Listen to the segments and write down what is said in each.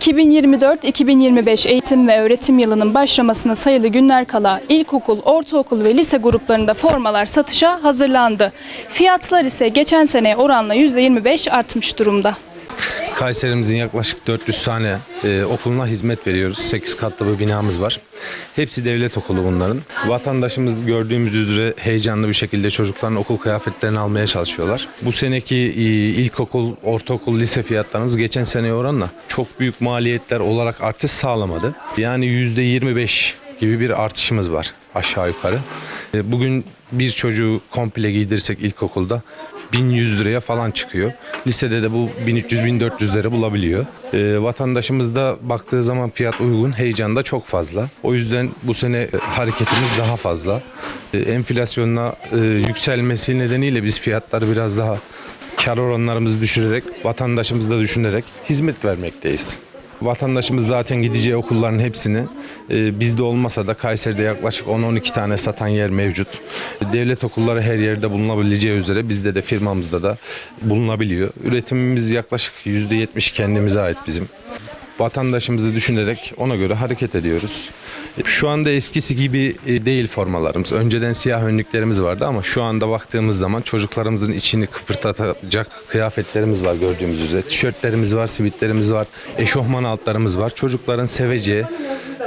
2024-2025 eğitim ve öğretim yılının başlamasına sayılı günler kala ilkokul, ortaokul ve lise gruplarında formalar satışa hazırlandı. Fiyatlar ise geçen seneye oranla %25 artmış durumda. Kayserimizin yaklaşık 400 tane e, okuluna hizmet veriyoruz. 8 katlı bir binamız var. Hepsi devlet okulu bunların. Vatandaşımız gördüğümüz üzere heyecanlı bir şekilde çocukların okul kıyafetlerini almaya çalışıyorlar. Bu seneki e, ilkokul, ortaokul, lise fiyatlarımız geçen seneye oranla çok büyük maliyetler olarak artış sağlamadı. Yani %25 gibi bir artışımız var aşağı yukarı. E, Bugün bir çocuğu komple giydirsek ilkokulda 1100 liraya falan çıkıyor. Lisede de bu 1300-1400 lira bulabiliyor. Ee, vatandaşımız da baktığı zaman fiyat uygun, heyecan da çok fazla. O yüzden bu sene e, hareketimiz daha fazla. Ee, enflasyonla e, yükselmesi nedeniyle biz fiyatları biraz daha kar oranlarımızı düşürerek, vatandaşımızı da düşünerek hizmet vermekteyiz. Vatandaşımız zaten gideceği okulların hepsini e, bizde olmasa da Kayseri'de yaklaşık 10-12 tane satan yer mevcut. Devlet okulları her yerde bulunabileceği üzere bizde de firmamızda da bulunabiliyor. Üretimimiz yaklaşık %70 kendimize ait bizim. Vatandaşımızı düşünerek ona göre hareket ediyoruz. Şu anda eskisi gibi e, değil formalarımız. Önceden siyah önlüklerimiz vardı ama şu anda baktığımız zaman çocuklarımızın içini kıpırdatacak kıyafetlerimiz var gördüğümüz üzere. Tişörtlerimiz var, sivitlerimiz var, eşofman altlarımız var. Çocukların seveceği,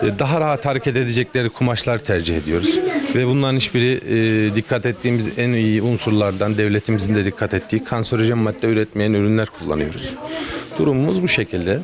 e, daha rahat hareket edecekleri kumaşlar tercih ediyoruz. Ve bunların hiçbiri e, dikkat ettiğimiz en iyi unsurlardan devletimizin de dikkat ettiği kanserojen madde üretmeyen ürünler kullanıyoruz. Durumumuz bu şekilde.